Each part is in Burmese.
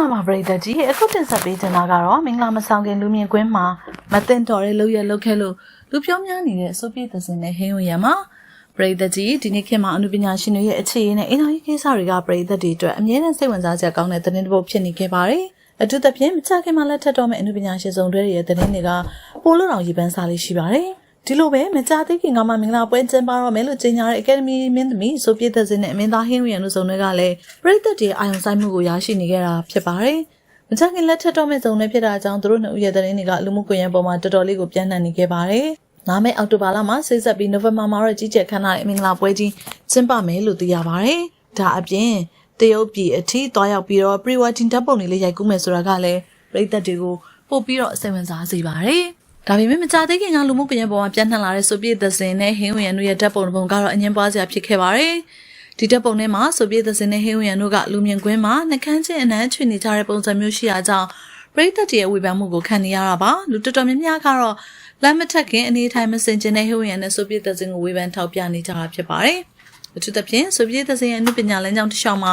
လာပါပရိသတ်ကြီးအခုတင်ဆက်ပေးချင်တာကတော့မင်္ဂလာမဆောင်ခင်လူမြင်ကွင်းမှာမတင်တော်တဲ့လုပ်ရလုပ်ခဲ့လို့လူပြောများနေတဲ့ဆိုပြည့်သစင်နဲ့ဟင်းဝရမှာပရိသတ်ကြီးဒီနေ့ခေတ်မှာအနုပညာရှင်တွေရဲ့အခြေအနေနဲ့အင်တာဗျူးကိစ္စတွေကပရိသတ်တွေအတွက်အမြဲတမ်းစိတ်ဝင်စားစရာကောင်းတဲ့သတင်းတစ်ပုဒ်ဖြစ်နေခဲ့ပါတယ်အထူးသဖြင့်မချခင်မှာလက်ထပ်တော်မဲ့အနုပညာရှင်စုံတွေရဲ့သတင်းတွေကပိုလို့တော်ရည်ပန်းစားလေးရှိပါတယ် ဒီလိုပဲမကြသေးခင်ကမှမင်္ဂလာပွဲကျင်းပတော့မယ်လို့ကြေညာတဲ့ Academy မင်းသမီးဆိုပြည့်သက်စင်နဲ့အမင်းသားဟင်းဝရံတို့စုံတွေကလည်းပြည်သက်တွေအာရုံစိုက်မှုကိုရရှိနေခဲ့တာဖြစ်ပါတယ်။မကြခင်လက်ထက်တော့မဲ့စုံတွေဖြစ်တာကြောင့်သူတို့နှစ်ဦးရဲ့သတင်းတွေကလူမှုကွန်ရက်ပေါ်မှာတော်တော်လေးကိုပြန့်နှံ့နေခဲ့ပါတယ်။လာမယ့်အောက်တိုဘာလမှာစိတ်ဆက်ပြီးနိုဝင်ဘာမှာတော့ကြီးကျယ်ခမ်းနားတဲ့မင်္ဂလာပွဲကြီးကျင်းပမယ်လို့သိရပါတယ်။ဒါအပြင်တရုတ်ပြည်အထိတွားရောက်ပြီးတော့ pre-wedding ဓာတ်ပုံတွေလေးရိုက်ကူးမယ်ဆိုတာကလည်းပြည်သက်တွေကိုပို့ပြီးတော့စိတ်ဝင်စားစေပါတယ်။ ဒါပေမဲ့မကြသေးခင်ကလူမှုကွန်ရက်ပေါ်မှာပြန့်နှံ့လာတဲ့ဆိုပြည့်သစင်နဲ့ဟင်းဝင်ရံတို့ရဲ့ဓာတ်ပုံတစ်ပုံကတော့အငင်းပွားစရာဖြစ်ခဲ့ပါတယ်။ဒီဓာတ်ပုံထဲမှာဆိုပြည့်သစင်နဲ့ဟင်းဝင်ရံတို့ကလူမြင်ကွင်းမှာနှကန်းချင်းအနမ်းချွေနေကြတဲ့ပုံစံမျိုးရှိတာကြောင့်ပရိသတ်တွေရဲ့ဝေဖန်မှုကိုခံနေရတာပါ။လူတော်တော်များများကတော့လမ်းမထက်ခင်အနေထိုင်မစင်ကျင်တဲ့ဟင်းဝင်ရံနဲ့ဆိုပြည့်သစင်ကိုဝေဖန်ထောက်ပြနေကြတာဖြစ်ပါတယ်။အထူးသဖြင့်ဆိုပြည့်သစင်ရဲ့အမှုပညာလမ်းကြောင်းတစ်လျှောက်မှာ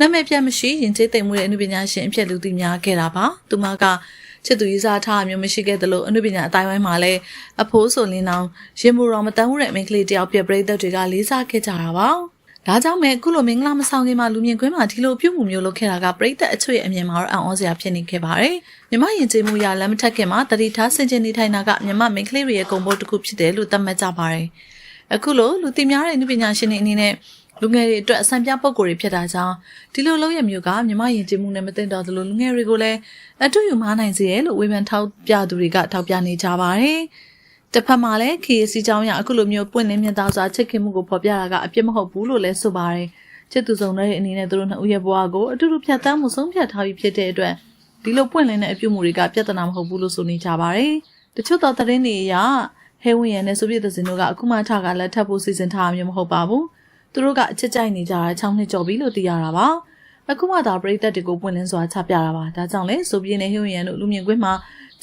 နာမည်ပြတ်မရှိရင်ကျေးသိမ်မှုတဲ့အမှုပညာရှင်အဖြစ်လူသိများခဲ့တာပါ။သူမက ချစ်သူရေးစားထားမျိုးမရှိခဲ့သလိုအနုပညာအတိုင်းဝိုင်းမှာလည်းအဖိုးဆိုလင်းအောင်ရင်မူတော်မတန်းမှုတဲ့မိန်းကလေးတယောက်ပြပြိသက်တွေကလေးစားခဲ့ကြတာပါ။ဒါကြောင့်မဲ့အခုလိုမင်္ဂလာမဆောင်ခင်မှာလူမြင်ကွင်းမှာဒီလိုပြုမှုမျိုးလုပ်ခဲ့တာကပြိသက်အချွေအမြင်မှာတော့အံ့ဩစရာဖြစ်နေခဲ့ပါတယ်။မြမယဉ်ကျေးမှုရလမ်းမထက်ခင်မှာတတိထားဆင်ကျင်နေထိုင်တာကမြမမိန်းကလေးတွေရဲ့ဂုဏ်ပုတ်တစ်ခုဖြစ်တယ်လို့သတ်မှတ်ကြပါတယ်။အခုလိုလူသိများတဲ့အနုပညာရှင်တွေအနေနဲ့ လူငယ်တွေအတွက်အဆံပြပုံကိုယ်တွေဖြစ်တာကြောင့်ဒီလိုလုံးရမျိုးကမြမယဉ်ကျေးမှုနဲ့မသိတော့သလိုလူငယ်တွေကိုလည်းအတူယူမနိုင်စေရလို့ဝေဖန်ထောက်ပြသူတွေကထောက်ပြနေကြပါတယ်။တစ်ဖက်မှာလည်း KC ကျောင်းရအခုလိုမျိုးပွင့်လင်းမြင်သာစွာချစ်ခင်မှုကိုဖော်ပြတာကအပြစ်မဟုတ်ဘူးလို့လည်းဆိုပါတယ်။ချစ်သူဆောင်တဲ့အနေနဲ့သူတို့နှစ်ဦးရဲ့ဘဝကိုအတူတူဖြတ်သန်းမှုဆုံးဖြတ်ထားပြီးဖြစ်တဲ့အတွက်ဒီလိုပွင့်လင်းတဲ့အပြုမှုတွေကပြဿနာမဟုတ်ဘူးလို့ဆိုနေကြပါတယ်။တချို့သောသတင်းတွေအရဟဲဝင်းရနဲ့ဆိုပြတဲ့စင်တို့ကအခုမှထကလက်ထပ်ဖို့စီစဉ်ထားမျိုးမဟုတ်ပါဘူး။ သူတို့ကအချစ်ကြိုက်နေကြတာ6နှစ်ကျော်ပြီလို့သိရတာပါအခုမှသာပရိသတ်တွေကိုပွင့်လင်းစွာချပြတာပါဒါကြောင့်လေဆိုပြင်းနဲ့ဟိုရန်တို့လူမြင်ကွင်းမှာ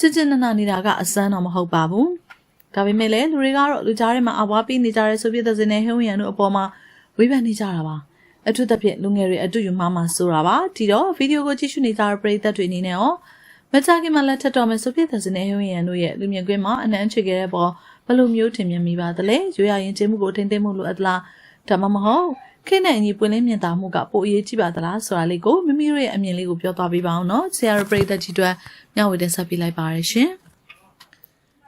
ချစ်ချစ်နနနေတာကအစမ်းတော့မဟုတ်ပါဘူးဒါပေမဲ့လည်းလူတွေကတော့လူကြားထဲမှာအဝါပေးနေကြတဲ့ဆိုပြတဲ့စင်နဲ့ဟိုရန်တို့အပေါ်မှာဝေဖန်နေကြတာပါအထူးသဖြင့်လူငယ်တွေအတူယူမှမှဆိုတာပါဒီတော့ဗီဒီယိုကိုကြည့်ရှုနေကြတဲ့ပရိသတ်တွေအနေနဲ့ရောမကြခင်မှာလက်ထပ်တော်မယ်ဆိုပြတဲ့စင်နဲ့ဟိုရန်တို့ရဲ့လူမြင်ကွင်းမှာအနမ်းချွေခဲ့တဲ့ပေါ်ဘယ်လိုမျိုးထင်မြင်မိပါသလဲရွေးရရင်ချင်းမှုကိုထိမ့်သိမ့်မှုလို့အသလား ဒါမှမဟုတ်ခေတ်နဲ့အညီပွင့်လင်းမြင်သာမှုကပိုအရေးကြီးပါသလားဆိုတာလေးကိုမိမိတို့ရဲ့အမြင်လေးကိုပြောသွားပေးပါအောင်နော်ဆရာရပရိသတ်ကြီးတို့ညဝေတင်ဆက်ပေးလိုက်ပါရရှင်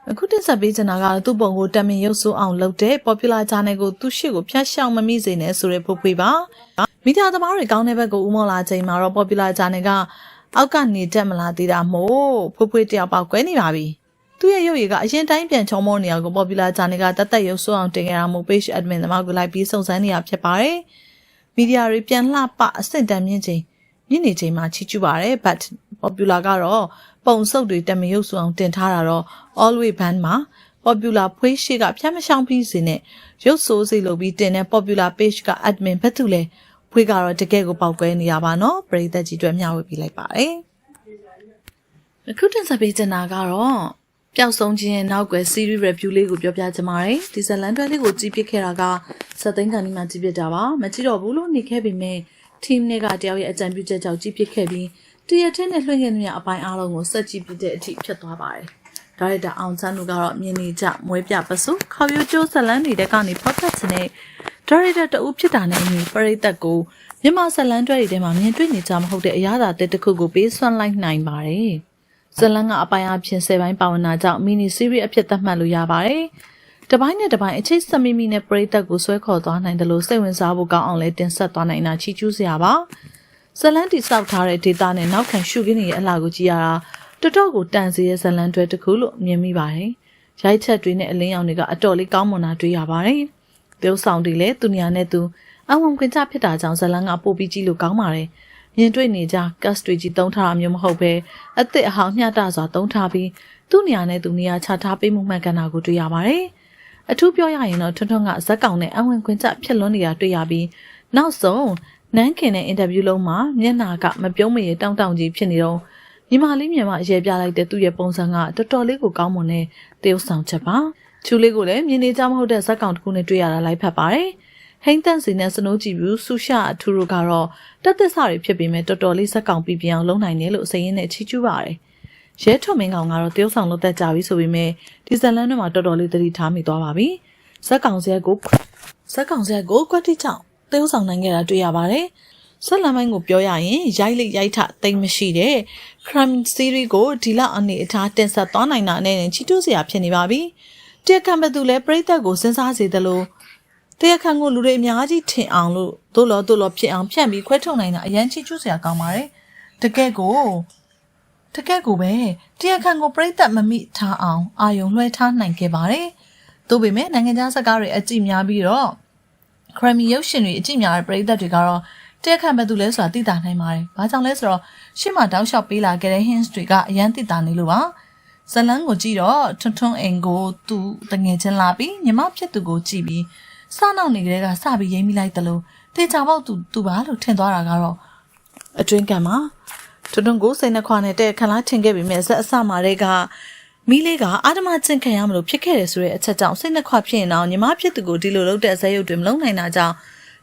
အခုတင်ဆက်ပေးချင်တာကသူ့ပုံကိုတမင်ရုပ်ဆိုးအောင်လုပ်တဲ့ popular channel ကိုသူ့ရှေ့ကိုဖျက်ရှောင်မမိစေနဲ့ဆိုတဲ့ဖွဖွေပါမိသားသမားတွေကောင်းတဲ့ဘက်ကိုဥမော်လာချိန်မှာတော့ popular channel ကအောက်ကနေတက်မလာသေးတာမို့ဖွဖွေတယောက်ပေါက်ကွဲနေပါပြီ သူ့ရဲ့ရုပ်ရည်ကအရင်တိုင်းပြန်ချုံမောနေအောင်ကို popular channel ကတတ်တက်ရုပ်ဆိုးအောင်တင်ခဲ့တာမို့ page admin သမားကိုလိုက်ပြီးစုံစမ်းနေတာဖြစ်ပါတယ်။မီဒီယာတွေပြန်လှပအစ်စ်တမ်းမြင့်ချိန်မြင့်နေချိန်မှာချီးကျူးပါတယ် but popular ကတော့ပုံစုပ်တွေတမရုပ်ဆိုးအောင်တင်ထားတာတော့ always ban မှာ popular ဖွေးရှိကဖြတ်မရှောင်ပြီးစင်နဲ့ရုပ်ဆိုးစိလို့ပြီးတင်တဲ့ popular page က admin ဘက်သူလဲဖွေးကတော့တကယ်ကိုပေါက်ကွဲနေရပါတော့ပရိသတ်ကြီးတွေမျှဝေပေးလိုက်ပါတယ်။အခုတင်ဆက်ပေးချင်တာကတော့ ပျောက်ဆုံးခြင်းနောက်ွယ် series review လေးကိုပြောပြချင်ပါတယ်ဒီဇလန်တွဲလေးကိုကြည့်ပြခဲ့တာကစက်သိန်းကန်ဒီမှာကြည့်ပြတာပါမကြည့်တော့ဘူးလို့နေခဲ့ပေမဲ့ team နဲ့ကတယောက်ရဲ့အကြံပြုချက်ကြောင့်ကြည့်ပြခဲ့ပြီးတရထက်နဲ့လွှင့်ခဲ့တဲ့အပိုင်းအားလုံးကိုဆက်ကြည့်ပြတဲ့အထိဖြစ်သွားပါတယ်ဒါရိုက်တာအောင်ချမ်းတို့ကတော့မြင်နေကြမွေးပြပစုခေါပြိုးကျိုးဇလန်တွေကနေဖောက်ဖက်ခြင်းနဲ့ဒါရိုက်တာတအုပ်ဖြစ်တာနဲ့အညီပရိသတ်ကိုမြန်မာဇလန်တွဲတွေထဲမှာမြင်တွေ့နေကြမဟုတ်တဲ့အရာသာတစ်ခုကိုပေးစွမ်းလိုက်နိုင်ပါတယ် ဇလန်ကအပိုင်းအဖြစ်10ပိုင်းပါဝင်တာကြောင့်မီနီစီးရီးအဖြစ်သတ်မှတ်လို့ရပါတယ်။တပိုင်းနဲ့တပိုင်းအချိတ်ဆက်မိမိနဲ့ပရိသတ်ကိုဆွဲခေါ်သွားနိုင်တယ်လို့စိတ်ဝင်စားဖို့ကောင်းအောင်လဲတင်ဆက်သွားနိုင်တာချီးကျူးစရာပါ။ဇလန်တိဆောက်ထားတဲ့ဒေတာနဲ့နောက်ခံရှုခင်းရဲ့အလှကိုကြည့်ရတာတော်တော်ကိုတန်စီရဲ့ဇလန်တွဲတစ်ခုလို့မြင်မိပါတယ်။ရိုက်ချက်တွေနဲ့အလင်းရောင်တွေကအတော်လေးကောင်းမွန်တာတွေ့ရပါတယ်။ပြုံးဆောင်တွေလည်းသူနေရာနဲ့သူအဝံခွင်ကြဖြစ်တာကြောင့်ဇလန်ကပို့ပြီးကြည့်လို့ကောင်းပါတယ်။ မြင်တွေ့နေကြ cast တွေကြီးတုံးထားတာမျိုးမဟုတ်ပဲအစ်စ်အဟောင်းမျှတစွာတုံးထားပြီးသူ့နေရာနဲ့သူနေရာချထားပေးမှုမှန်ကန်တာကိုတွေ့ရပါတယ်။အထူးပြောရရင်တော့ထွန်းထွန်းကဇက်ကောင်နဲ့အဝင်ခွင်ကျဖြစ်လွန်းနေတာတွေ့ရပြီးနောက်ဆုံးနန်းခင်တဲ့အင်တာဗျူးလုံးမှာမျက်နာကမပြုံးမရတောင်းတောင်းကြီးဖြစ်နေတော့ညီမလေးမြန်မာအရေးပြလိုက်တဲ့သူ့ရဲ့ပုံစံကတော်တော်လေးကိုကောင်းမွန်တဲ့တရုပ်ဆောင်ချက်ပါ။ချူလေးကိုလည်းမြင်နေကြမဟုတ်တဲ့ဇက်ကောင်တစ်ခုနဲ့တွေ့ရတာလိုက်ဖက်ပါတယ်။ ဟိန်းတန့်စီနဲ့စနိုးကြည့်ဘူးဆူရှာအထူတို့ကတော့တက်သစ္စာတွေဖြစ်ပေမဲ့တော်တော်လေးစက်ကောင်ပြပြအောင်လုပ်နိုင်တယ်လို့အစိမ်းရင်းနဲ့ချီးကျူးပါတယ်။ရဲထွန်မင်းကောင်ကတော့တရုတ်ဆောင်လုပ်တတ်ကြပြီဆိုပေမဲ့ဒီဇလန်တွေမှာတော်တော်လေးသတိထားမိသွားပါပြီ။ဇက်ကောင်စရက်ကိုဇက်ကောင်စရက်ကိုကွက်တိချောင်းတရုတ်ဆောင်နိုင်ခဲ့တာတွေ့ရပါတယ်။ဆက်လမ်းပိုင်းကိုပြောရရင်ရိုက်လိရိုက်ထတိတ်မရှိတဲ့ crime series ကိုဒီလောက်အနေအထားတင်ဆက်သွားနိုင်တာနဲ့ချီးကျူးစရာဖြစ်နေပါပြီ။တက်ခံမဲ့သူလည်းပြိသက်ကိုစဉ်းစားစေတယ်လို့ တရားခံကိုလူတွေအများကြီးထင်အောင်လို့တို့လောတို့လောဖြစ်အောင်ဖြန့်ပြီးခွဲထုတ်နိုင်တာအရန်ချီးကျူးစရာကောင်းပါတယ်။တကယ်ကိုတကယ်ကိုပဲတရားခံကိုပြိသက်မမိထားအောင်အာယုံလွှဲထားနိုင်ခဲ့ပါတယ်။သို့ပေမဲ့နိုင်ငံခြားစကားတွေအကြည့်များပြီးတော့ခရမီရုပ်ရှင်တွေအကြည့်များတဲ့ပရိသတ်တွေကတော့တက်ခံမဲ့သူလဲဆိုတာသိတာနိုင်ပါတယ်။ဘာကြောင့်လဲဆိုတော့ရှေ့မှာတောက်လျှောက်ပေးလာခဲ့တဲ့ hints တွေကအရန်သိတာနေလို့ပါ။ဇလန်းကိုကြည့်တော့ထွန်းထွန်းအိမ်ကိုသူတငယ်ချင်းလာပြီးညီမဖြစ်သူကိုကြည့်ပြီး စနောက်နေကြတဲ့ကစပြီးရိမ့်မိလိုက်တယ်လို့တေချာပေါက်သူသူပါလို့ထင်သွားတာကတော့အတွင်းကံမှာထွန်းထွန်းကိုစိတ်နှခွာနဲ့တဲ့ခလားထင်ခဲ့ပြီးမြဲဇက်အစမှာတွေကမီးလေးကအာဓမကျင့်ခံရမလို့ဖြစ်ခဲ့တယ်ဆိုတဲ့အချက်ကြောင့်စိတ်နှခွဖြစ်ရင်တော့ညီမဖြစ်သူကိုဒီလိုလုပ်တဲ့အစဲရုပ်တွေမလုံးနိုင်တာကြောင့်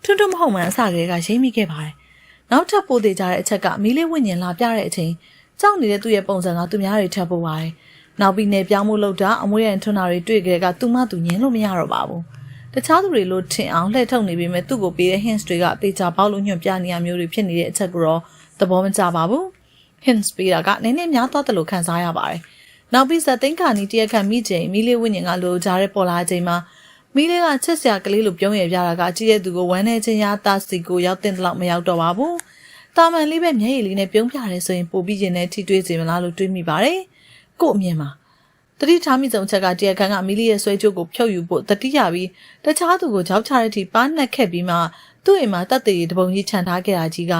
ထွန်းထွန်းမဟုတ်မှန်အစကလေးကရိမ့်မိခဲ့ပါတယ်။နောက်ထပ်ပိုသေးကြတဲ့အချက်ကမီးလေးဝိညာဉ်လာပြတဲ့အချိန်ကြောက်နေတဲ့သူ့ရဲ့ပုံစံကသူများတွေထပ်ပို့ပါတယ်။နောက်ပြီးနေပြောင်းမှုလုပ်တာအမွေးရန်ထွန်းတာတွေတွေ့ကြတဲ့ကသူ့မသူညင်လို့မရတော့ပါဘူး။ တခြားသူတွေလို့ထင်အောင်လှည့်ထုတ်နေပေမဲ့သူ့ကိုပေးတဲ့ hints တွေကပေချာပေါက်လို့ညွှန်ပြနေရမျိုးတွေဖြစ်နေတဲ့အချက်ကိုတော့သဘောမကျပါဘူး။ hints ပေးတာကနည်းနည်းများသွားတယ်လို့ခံစားရပါတယ်။နောက်ပြီးဇက်သိန်းခါနီတရက်ခန့်မိချိန်မီလေးဝိညာဉ်ကလိုကြားတဲ့ပေါ်လာချိန်မှာမီလေးကချက်စရာကလေးလိုပြုံးရပြတာကကြည့်တဲ့သူကိုဝမ်းနေခြင်းရတာစီကိုရောက်တဲ့လောက်မရောက်တော့ပါဘူး။တာမန်လေးပဲမျက်ရည်လေးနဲ့ပြုံးပြတယ်ဆိုရင်ပိုပြီးရင်နဲ့ထိတွေ့စေမလားလို့တွေးမိပါတယ်။ကို့အမြင်မှာ တတိထားမိဆုံးချက်ကတရက်ခန့်ကမီလီရဲ့ဆွဲကြိုးကိုဖြုတ်ယူဖို့တတိယပြီးတခြားသူကိုကြောက်ချတဲ့အထိပါနှက်ခဲ့ပြီးမှသူ့အိမ်မှာတက်တည်တပုံကြီးခြံထားခဲ့တာကြီးက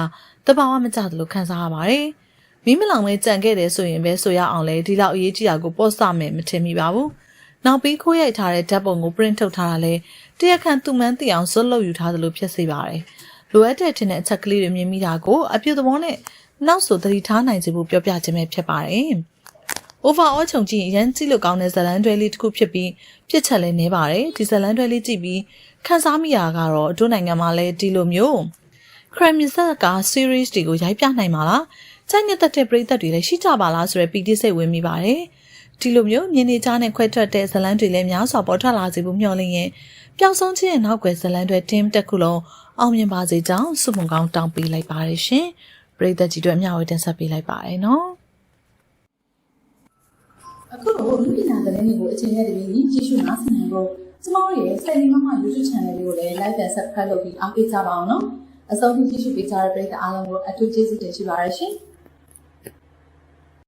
တဘာဝမကျသလိုခံစားရပါတယ်။မိမလောင်မဲကြံခဲ့တယ်ဆိုရင်ပဲဆိုရအောင်လေဒီလောက်အရေးကြီးတာကိုပေါ့ဆမယ်မထင်မိပါဘူး။နောက်ပြီးခိုးရိုက်ထားတဲ့ဓာတ်ပုံကို print ထုတ်ထားတာလဲတရက်ခန့်သူ့မှန်းသိအောင်ဇွတ်လုပ်ယူထားသလိုဖြစ်စေပါတယ်။လိုအပ်တဲ့ထင်တဲ့အချက်ကလေးတွေမြင်မိတာကိုအပြုသဘောနဲ့နောက်ဆိုသတိထားနိုင်စေဖို့ပြောပြခြင်းပဲဖြစ်ပါတယ်။ overall ခြုံကြည့်ရန်ကြည့်လို့ကောင်းတဲ့ဇလန်တွဲလေးတစ်ခုဖြစ်ပြီးပြစ်ချက်လည်းနေပါတယ်ဒီဇလန်တွဲလေးကြည့်ပြီးခန်းစားမိတာကတော့တို့နိုင်ငံမှာလည်းဒီလိုမျိုး crime ဆက်က series တွေကိုရိုက်ပြနိုင်မှာလားစိုက်နေတဲ့တဲ့ပရိသတ်တွေလည်းရှိကြပါလားဆိုရယ်ပီတိစိတ်ဝင်မိပါတယ်ဒီလိုမျိုးမြင်နေကြတဲ့ခွဲထွက်တဲ့ဇလန်တွေလည်းများစွာပေါ်ထွက်လာစေဖို့မျှော်လင့်ရင်ပျောက်ဆုံးခြင်းရဲ့နောက်ွယ်ဇလန်တွေ team တက်ခုလုံးအောင်မြင်ပါစေကြောင်းစုမုံကောင်းတောင်းပေးလိုက်ပါတယ်ရှင်ပရိသတ်ကြီးတို့အမျှဝေတင်ဆက်ပေးလိုက်ပါတယ်နော် အခုတော့လူပညာသတင်းတွေကိုအချိန်နဲ့တပြေးညီကြည့်ရှုနားဆင်နိုင်ဖို့ကျမတို့ရဲ့ Steady Mama YouTube Channel လေးကိုလည်း Like and Subscribe လုပ်ပြီးအားပေးကြပါအောင်နော်အဆုံးထိကြည့်ရှုပေးကြတဲ့ပရိသတ်အားလုံးကိုအထူးကျေးဇူးတင်ရှိပါရရှင်။